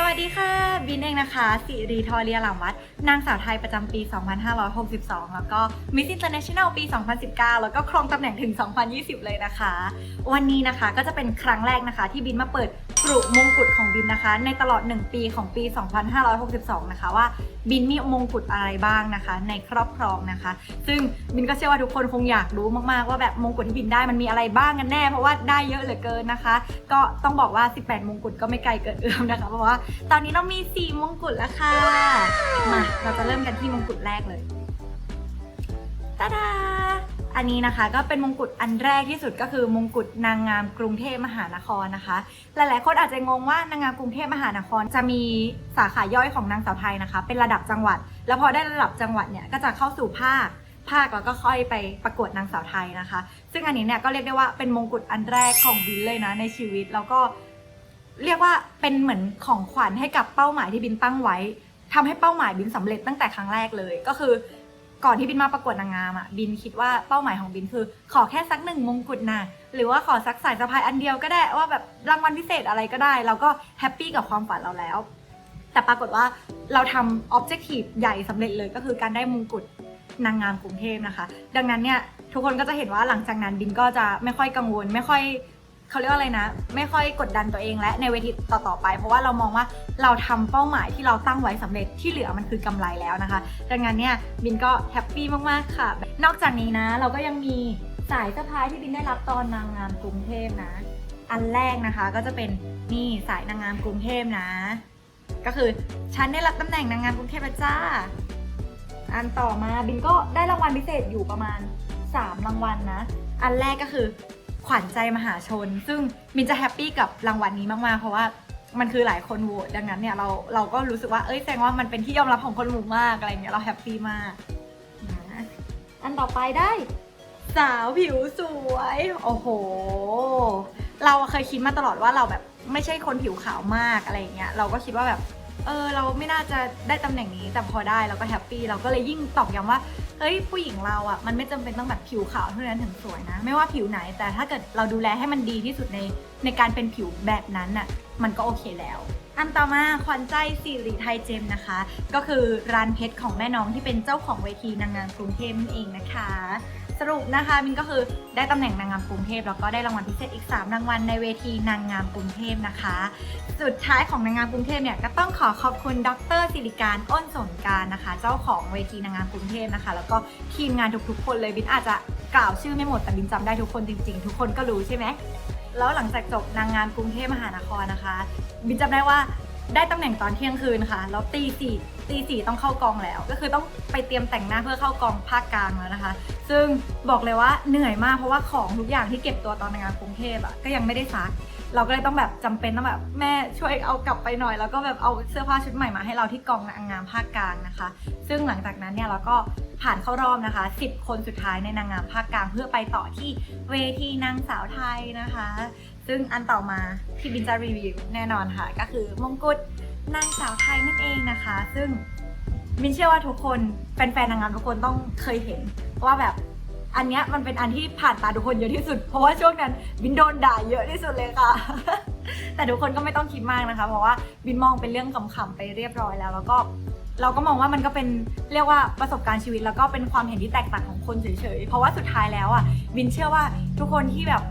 สวัสดีค่ะบินเองนะคะสิริทอเรียหลังวัด นางสาวไทยประจำปี 2562 แล้วก็ Miss International ปี 2019 แล้วก็ครองตำแหน่งถึง 2020 เลยนะคะ วันนี้นะคะก็จะเป็นครั้งแรกนะคะที่บินมาเปิด กรุมงกุฎของบินนะคะ ในตลอด 1 ปีของปี 2562 นะคะว่าบินมีมงกุฎอะไรบ้างนะคะ ในครอบครองนะคะ ซึ่งบินก็เชื่อว่าทุกคนคงอยากรู้มากๆ ว่าแบบมงกุฎที่บินได้มันมีอะไรบ้างกันแน่ เพราะว่าได้เยอะเหลือเกินนะคะ ก็ต้องบอกว่า 18 มงกุฎก็ไม่ไกลเกินเอื้อมนะคะ เพราะว่าตอนนี้เรามี 4 มงกุฎแล้วค่ะ มาเราจะเริ่มกันที่มงกุฎแรกเลยตาดา อันนี้นะคะก็เป็นมงกุฎอันแรกที่สุดก็คือมงกุฎนางงามกรุงเทพมหานครนะคะ หลายๆคนอาจจะงงว่านางงามกรุงเทพมหานคร จะมีสาขาย่อยของนางสาวไทยนะคะ เป็นระดับจังหวัด แล้วพอได้ระดับจังหวัดเนี่ยก็จะเข้าสู่ภาคภาคแล้วก็ค่อยไปประกวดนางสาวไทยนะคะ ซึ่งอันนี้เนี่ยก็เรียกได้ว่าเป็นมงกุฎอันแรกของบินเลยนะในชีวิตแล้วก็เรียกว่าเป็นเหมือนของขวัญให้กับเป้าหมายที่บินตั้งไว้ทำให้เป้าหมายบินสำเร็จตั้งแต่ครั้งแรกเลยก็คือ ก่อนที่บินมาประกวดนางงามอะบินคิดว่าเป้าหมายของบินคือ ขอแค่สักหนึ่งมงกุฎนะหรือว่าขอสักสายสะพายอันเดียวก็ได้ว่าแบบรางวัลพิเศษอะไรก็ได้ เราก็แฮปปี้กับความฝันเราแล้ว แต่ปรากฏว่าเราทำออบเจกตีฟใหญ่สำเร็จเลยก็คือการได้มงกุฎนางงามกรุงเทพนะคะ ดังนั้นเนี่ยทุกคนก็จะเห็นว่าหลังจากนั้นบินก็จะไม่ค่อยกังวล ไม่ค่อย เขาเรียกว่าอะไรนะ ไม่ค่อยกดดันตัวเองและในเวทีต่อๆไป เพราะว่าเรามองว่าเราทำเป้าหมายที่เราตั้งไว้สำเร็จที่เหลือมันคือกำไรแล้วนะคะ ดังนั้นเนี่ยบินก็แฮปปี้มากๆค่ะ นอกจากนี้นะ เราก็ยังมีสายสะพายที่บินได้รับตอนนางงามกรุงเทพนะ อันแรกนะคะก็จะเป็นนี่สายนางงามกรุงเทพนะ ก็คือฉันได้รับตำแหน่งนางงามกรุงเทพจ้า อันต่อมาบินก็ได้รางวัลพิเศษอยู่ประมาณ 3 รางวัลนะอันแรกก็คือ ขวัญใจมหาชน ซึ่งบินจะแฮปปี้กับรางวัลนี้มากๆ เพราะว่ามันคือหลายคนโหวตดังนั้นเนี่ยเราเราก็รู้สึกว่าเอ้ยแสดงว่ามันเป็นที่ยอมรับของคนหมู่มากอะไรเงี้ยเราแฮปปี้มากนะอันต่อไปได้ สาวผิวสวย โอ้โห เราเคยคิดมาตลอดว่าเราแบบไม่ใช่คนผิวขาวมากอะไรเงี้ยเราก็คิดว่าแบบ เออเราไม่น่าจะได้ตำแหน่งนี้แต่พอได้เราก็แฮปปี้เราก็เลยยิ่งตอกย้ำว่าเฮ้ยผู้หญิงเราอะ่ะมันไม่จำเป็นต้องแบบผิวขาวเท่านั้นถึงสวยนะ ไม่ว่าผิวไหนแต่ถ้าเกิดเราดูแลให้มันดีที่สุดในในการเป็นผิวแบบนั้นน่ะมันก็โอเคแล้วอันต่อมาขวัญใจสิริไทยเจมส์นะคะ ก็คือร้านเพชรของแม่น้องที่เป็นเจ้าของเวทีนางงามกรุงเทพนั่นเองนะคะ สรุปนะคะมินก็คือได้ตำแหน่งนางงามกรุงเทพแล้วก็ได้รางวัลพิเศษอีก 3 รางวัลในเวทีนางงามกรุงเทพนะคะ สุดท้ายของนางงามกรุงเทพเนี่ยก็ต้องขอขอบคุณดรสิริการอ้นสนการนะคะ เจ้าของเวทีนางงามกรุงเทพนะคะ แล้วก็ทีมงานทุกๆ คนเลยบินอาจจะกล่าวชื่อไม่หมดแต่บินจำได้ทุกคนจริงๆ ทุกคนก็รู้ใช่ไหมแล้วหลังจากจบนางงามกรุงเทพมหานครนะคะ บินจำได้ว่า ได้ตำแหน่งตอนเที่ยงคืนค่ะ แล้วตีสี่ตีสี่ต้องเข้ากองแล้ว ก็คือต้องไปเตรียมแต่งหน้าเพื่อเข้ากองภาคกลางแล้วนะคะ ซึ่งบอกเลยว่าเหนื่อยมากเพราะว่าของทุกอย่างที่เก็บตัวตอนนางงามกรุงเทพอะก็ยังไม่ได้ซัก เราก็เลยต้องแบบจำเป็นต้องแบบแม่ช่วยเอากลับไปหน่อย แล้วก็แบบเอาเสื้อผ้าชุดใหม่มาให้เราที่กองนางงามภาคกลางนะคะ ซึ่งหลังจากนั้นเนี่ยเราก็ผ่านเข้ารอบนะคะ 10 คนสุดท้ายในนางงามภาคกลางเพื่อไปต่อที่เวทีนางสาวไทยนะคะ ซึ่งอันต่อมาที่บินจะรีวิวแน่นอนค่ะ ก็คือมงกุฎนางสาวไทยนั่นเองนะคะ ซึ่งบินเชื่อว่าทุกคนแฟนๆนางงามทุกคนต้องเคยเห็นว่าแบบอันเนี้ยมันเป็นอันที่ผ่านตาทุกคนเยอะที่สุด เพราะว่าช่วงนั้นบินโดนด่าเยอะที่สุดเลยค่ะ แต่ทุกคนก็ไม่ต้องคิดมากนะคะ เพราะว่าบินมองเป็นเรื่องขำๆไปเรียบร้อยแล้ว แล้วก็เราก็มองว่ามันก็เป็นเรียกว่าประสบการณ์ชีวิต แล้วก็เป็นความเห็นที่แตกต่างของคนเฉยๆ เพราะว่าสุดท้ายแล้วอะบินเชื่อว่าทุกคนที่แบบ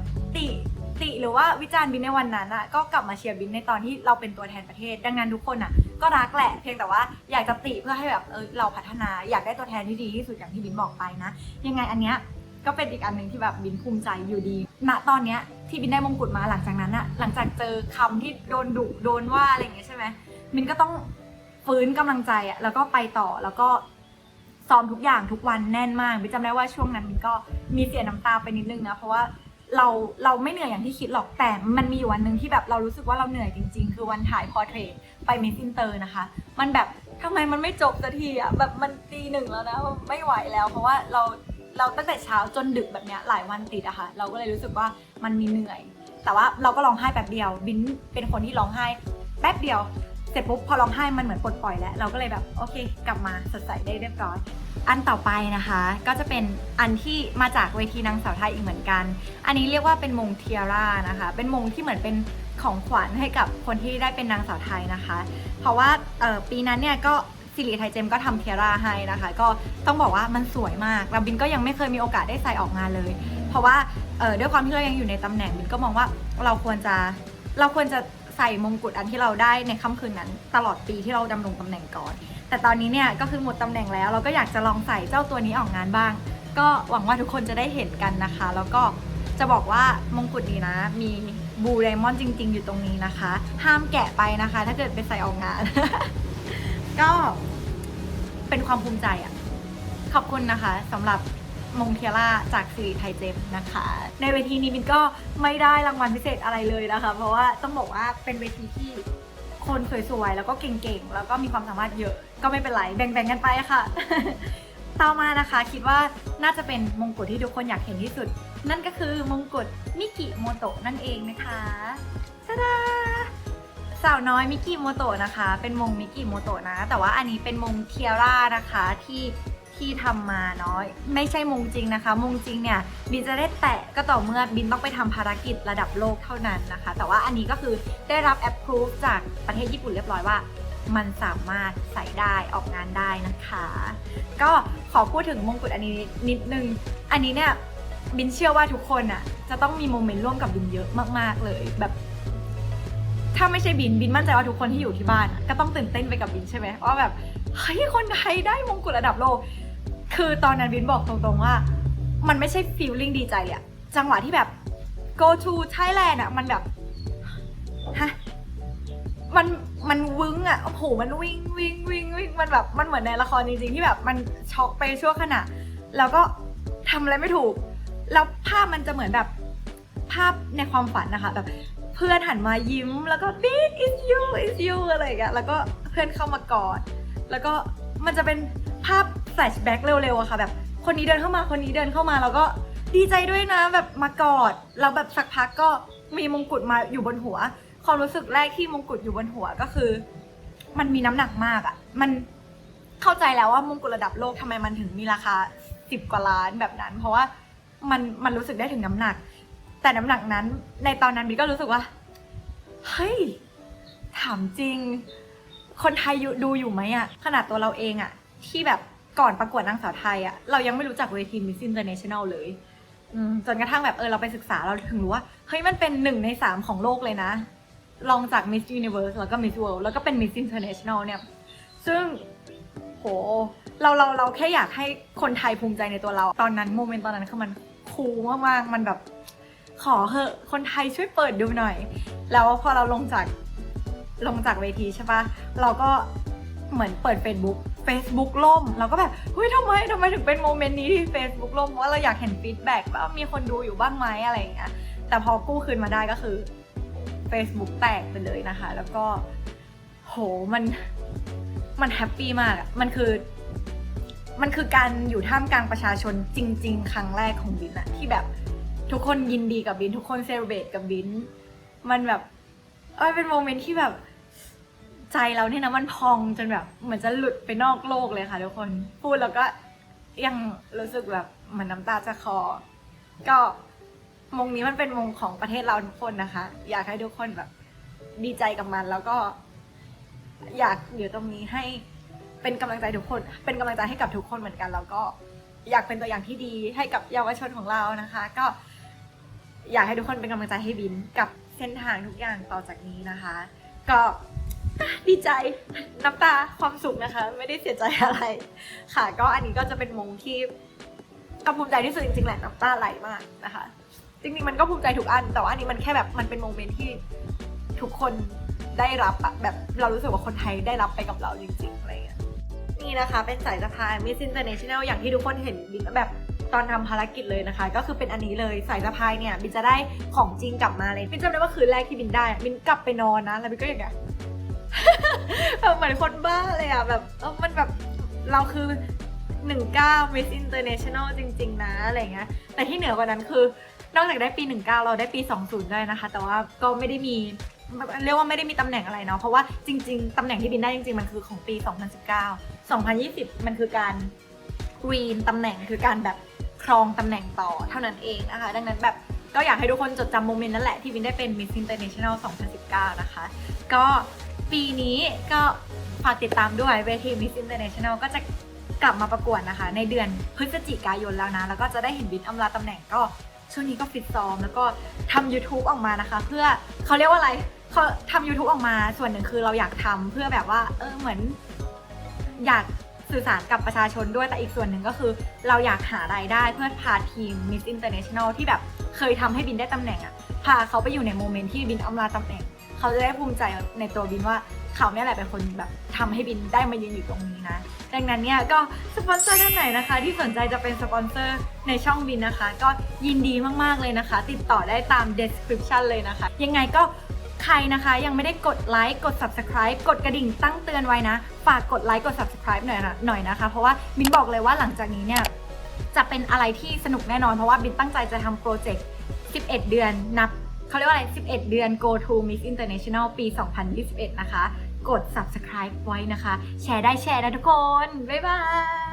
ติหรือว่าวิจารณ์บินในวันนั้นอะก็กลับมาเชียร์บินในตอนที่เราเป็นตัวแทนประเทศ ดังนั้นทุกคนอะก็รักแหละเพียงแต่ว่าอยากจะติเพื่อให้แบบเออเราพัฒนาอยากได้ตัวแทนที่ดีที่สุดอย่างที่บินบอกไปนะ ยังไงอันเนี้ยก็เป็นอีกอันหนึ่งที่แบบบินภูมิใจอยู่ดี ณ ตอนเนี้ยที่บินได้มงกุฎมาหลังจากนั้นอะหลังจากเจอคำที่โดนดุโดนว่าอะไรอย่างเงี้ยใช่ไหมบินก็ต้องฟื้นกำลังใจอะแล้วก็ไปต่อแล้วก็ซ้อมทุกอย่างทุกวันแน่นมากบินจำได้ว่าช่วงนั้นบินก็มีเสียน้ำตาไปนิดนึงนะเพราะว่า เราเราไม่เหนื่อยอย่างที่คิดหรอกแต่มันมีอยู่วันหนึ่งที่แบบเรารู้สึกว่าเราเหนื่อยจริง ๆ คือวันถ่ายพอร์เทรตไปมิสอินเตอร์นะคะ มันแบบทำไมมันไม่จบสักทีอะแบบมันตีหนึ่งแล้วนะไม่ไหวแล้ว เพราะว่าเราเราตั้งแต่เช้าจนดึกแบบเนี้ยหลายวันติดอะค่ะเราก็เลยรู้สึกว่ามันมีเหนื่อย แต่ว่าเราก็ร้องไห้แป๊บเดียว บินเป็นคนที่ร้องไห้แป๊บเดียว ร็จปุ๊บพอร้องไห้มันเหมือนปลดปล่อยแล้ว เราก็เลยแบบโอเค กลับมาสดใสได้เรียบร้อย อันต่อไปนะคะ ก็จะเป็นอันที่มาจากเวทีนางสาวไทยอีกเหมือนกัน อันนี้เรียกว่าเป็นมงเทียร่านะคะ เป็นมงที่เหมือนเป็นของขวัญให้กับคนที่ได้เป็นนางสาวไทยนะคะ เพราะว่าปีนั้นเนี่ยก็สิริไทยเจมส์ก็ทำเทียร่าให้นะคะ ก็ต้องบอกว่ามันสวยมากแล้วบินก็ยังไม่เคยมีโอกาสได้ใส่ออกงานเลย เพราะว่าด้วยความที่เรายังอยู่ในตำแหน่งบินก็มองว่าเราควรจะเราควรจะ ใส่มงกุฎอันที่เราได้ในค่ำคืนนั้น ตลอดปีที่เราดำรงตำแหน่งก่อน แต่ตอนนี้เนี่ยก็คือหมดตำแหน่งแล้ว เราก็อยากจะลองใส่เจ้าตัวนี้ออกงานบ้าง ก็หวังว่าทุกคนจะได้เห็นกันนะคะ แล้วก็จะบอกว่ามงกุฎนี้นะ มีบูไดมอนด์จริง ๆ อยู่ตรงนี้นะคะ ห้ามแกะไปนะคะ ถ้าเกิดไปใส่ออกงาน ก็เป็นความภูมิใจอะขอบคุณนะคะสำหรับ มงเทียร่าจากซีรีส์ไทยเจมนะคะ ในเวทีนี้มินก็ไม่ได้รางวัลพิเศษอะไรเลยนะคะ เพราะว่าต้องบอกว่าเป็นเวทีที่คนสวยๆ แล้วก็เก่งๆ แล้วก็มีความสามารถเยอะ ก็ไม่เป็นไร แบ่งๆ กันไปค่ะ ต่อมานะคะคิดว่าน่าจะเป็นมงกุฎที่ทุกคนอยากเห็นที่สุด นั่นก็คือมงกุฎมิกิโมโตะนั่นเองนะคะชาดาสาวน้อยมิกิโมโตะนะคะ เป็นมงมิกิโมโตะนะ แต่ว่าอันนี้เป็นมงเทียร่านะคะที่ ที่ทำมาเนาะไม่ใช่มงจริงนะคะ มงจริงเนี่ยบินจะได้แตะก็ต่อเมื่อบินต้องไปทำภารกิจระดับโลกเท่านั้นนะคะ แต่ว่าอันนี้ก็คือได้รับแอปพรูฟจากประเทศญี่ปุ่นเรียบร้อยว่า มันสามารถใส่ได้ออกงานได้นะคะ ก็ขอพูดถึงมงกุฎอันนี้นิดนึง อันนี้เนี่ยบินเชื่อว่าทุกคนอะจะต้องมีโมเมนต์ร่วมกับบินเยอะมาก ๆ เลยแบบ ถ้าไม่ใช่บินบินมั่นใจว่าทุกคนที่อยู่ที่บ้านอะก็ต้องตื่นเต้นไปกับบินใช่ไหมว่าแบบเฮ้ยคนไทยได้มงกุฎระดับโลก คือตอนนั้นบินบอกตรงๆว่า มันไม่ใช่ฟีลลิ่งดีใจเลยอะจังหวะที่แบบ go to Thailand อะมันแบบฮะมันมันวึ้งอะโอ้โหมันวิ่งวิ่งวิ่งวิ่งมันแบบมันเหมือนในละครจริงๆที่แบบมันช็อกไปชั่วขณะ แล้วก็ทำอะไรไม่ถูก แล้วภาพมันจะเหมือนแบบภาพในความฝันนะคะแบบเพื่อนหันมายิ้มแล้วก็บิ๊ก is you is you อะไรอย่างเงี้ยแล้วก็เพื่อนเข้ามากอด แล้วก็มันจะเป็นภาพ แฟลชแบ็กเร็วๆอะค่ะแบบคนนี้เดินเข้ามาคนนี้เดินเข้ามาแล้วก็ดีใจด้วยนะแบบมากอดแล้วแบบสักพักก็มีมงกุฎมาอยู่บนหัว ความรู้สึกแรกที่มงกุฎอยู่บนหัวก็คือ มันมีน้ำหนักมากอะมันเข้าใจแล้วว่ามงกุฎระดับโลกทำไมมันถึงมีราคาสิบกว่าล้านแบบนั้น เพราะว่ามันมันรู้สึกได้ถึงน้ำหนัก แต่น้ำหนักนั้น ในตอนนั้นบิ๊กก็รู้สึกว่าเฮ้ยถามจริง คนไทยดูอยู่ไหมอะขนาดตัวเราเองอะที่แบบ ก่อนประกวดนางสาวไทยอะเรายังไม่รู้จักเวที Miss International เลยอืมจนกระทั่งแบบเออเราไปศึกษาเราถึงรู้ว่าเฮ้ยมันเป็นหนึ่งในสามของโลกเลยนะลองจาก Miss Universe แล้วก็ Miss World แล้วก็เป็น Miss International เนี่ย ซึ่งโหเราเราเราแค่อยากให้คนไทยภูมิใจในตัวเรา ตอนนั้นโมเมนต์ตอนนั้นคือมันคูลมากๆ มันแบบขอเหอะคนไทยช่วยเปิดดูหน่อย แล้วพอเราลงจากลงจากเวทีใช่ปะเราก็เหมือนเปิด Facebook Facebook ล่ม เราก็แบบเฮ้ยทำไมทำไมถึงเป็นโมเมนต์นี้ที่ Facebook ล่ม เพราะว่าเราอยากเห็นฟีดแบ็กว่ามีคนดูอยู่บ้างไหมอะไรอย่างเงี้ยแต่พอกู้คืนมาได้ก็คือ Facebook แตกไปเลยนะคะ แล้วก็ โหมันมันแฮปปี้มากอะมันคือ มันคือการอยู่ท่ามกลางประชาชนจริง ๆ ครั้งแรกของบินอะที่แบบทุกคนยินดีกับบิน ทุกคนเซเลบรตกับบิน มันแบบเอ้ยเป็นโมเมนต์ที่แบบ ใจเราเนี่ยนะมันพองจนแบบเหมือนจะหลุดไปนอกโลกเลยค่ะทุกคน พูดแล้วก็ยังรู้สึกแบบเหมือนน้ำตาจะคลอก็มงนี้มันเป็นมงของประเทศเราทุกคนนะคะ อยากให้ทุกคนแบบดีใจกับมันแล้วก็ อยากอยู่ตรงนี้ให้เป็นกำลังใจทุกคน เป็นกำลังใจให้กับทุกคนเหมือนกัน แล้วก็อยากเป็นตัวอย่างที่ดีให้กับเยาวชนของเรานะคะ ก็ อยากให้ทุกคนเป็นกำลังใจให้บินกับเส้นทางทุกอย่างต่อจากนี้นะคะ ก็ ดีใจน้ำตาความสุขนะคะ ไม่ได้เสียใจอะไร ค่ะ ก็อันนี้ก็จะเป็นมงที่ก็ภูมิใจที่สุดจริงๆแหละน้ำตาไหลมากนะคะ จริงๆมันก็ภูมิใจทุกอัน แต่ว่าอันนี้มันแค่แบบมันเป็นโมเมนต์ที่ทุกคนได้รับอะแบบเรารู้สึกว่าคนไทยได้รับไปกับเราจริงๆอะไรอย่างเงี้ยนี่นะคะเป็นสายสะพาย Miss International อย่างที่ทุกคนเห็นบินแบบตอนทำภารกิจเลยนะคะ ก็คือเป็นอันนี้เลยสายสะพายเนี่ยบินจะได้ของจริงกลับมาเลยบินจำได้ว่าคืนแรกที่บินได้บินกลับไปนอนนะแล้วบินก็อย่างเงี้ย แบบเหมือนคนบ้าเลยอะแบบเออมันแบบเราคือ19 Miss International จริง ๆ นะอะไรเงี้ยแต่ที่เหนือกว่านั้นคือนอกจากได้ปี 19 เราได้ปี 20 ด้วยนะคะ แต่ว่าก็ไม่ได้มีเรียกว่าไม่ได้มีตำแหน่งอะไรเนาะเพราะว่าจริง ๆตำแหน่งที่บินได้จริง ๆ มันคือของปี 2019 2020 มันคือการกรีนตำแหน่งคือการแบบครองตำแหน่งต่อเท่านั้นเองนะคะดังนั้นแบบก็อยากให้ทุกคนจดจำโมเมนต์นั่นแหละที่บินได้เป็น Miss International 2019 นะคะ ก็ ปีนี้ก็ฝากติดตามด้วยเวที Miss International ก็จะกลับมาประกวดนะคะ ในเดือนพฤศจิกายนแล้วนะ แล้วก็จะได้เห็นบินอำลาตำแหน่งก็ช่วงนี้ก็ฟิตซ้อม แล้วก็ทำ YouTube ออกมานะคะ เพื่อเขาเรียกว่าอะไรเขาทำ YouTube ออกมาส่วนหนึ่งคือเราอยากทำเพื่อแบบว่า เออเหมือน อยากสื่อสารกับประชาชนด้วยแต่อีกส่วนหนึ่งก็คือ เราอยากหารายได้เพื่อพาทีม Miss International ที่แบบเคยทำให้บินได้ตำแหน่งอะพาเขาไปอยู่ในโมเมนต์ที่บินอำลาตำแหน่ง เขาจะได้ภูมิใจในตัวบินว่าเขาเนี่ยแหละเป็นคนแบบทำให้บินได้มายืนอยู่ตรงนี้นะ ดังนั้นเนี่ยก็สปอนเซอร์ท่านไหนนะคะ ที่สนใจจะเป็นสปอนเซอร์ในช่องบินนะคะ ก็ยินดีมากๆเลยนะคะ ติดต่อได้ตาม description เลยนะคะ ยังไงก็ใครนะคะยังไม่ได้กดไลค์กด subscribe กดกระดิ่งตั้งเตือนไว้นะ ฝากกดไลค์กด subscribe หน่อยนะหน่อยนะคะ เพราะว่าบินบอกเลยว่าหลังจากนี้เนี่ยจะเป็นอะไรที่สนุกแน่นอนเพราะว่าบินตั้งใจจะทำโปรเจกต์ 11 เดือนนับ เขาเรียกว่าอะไร 11 เดือน Go to Miss International ปี 2021 นะคะ กด subscribe ไว้นะคะ แชร์ได้แชร์นะทุกคน บ๊ายบาย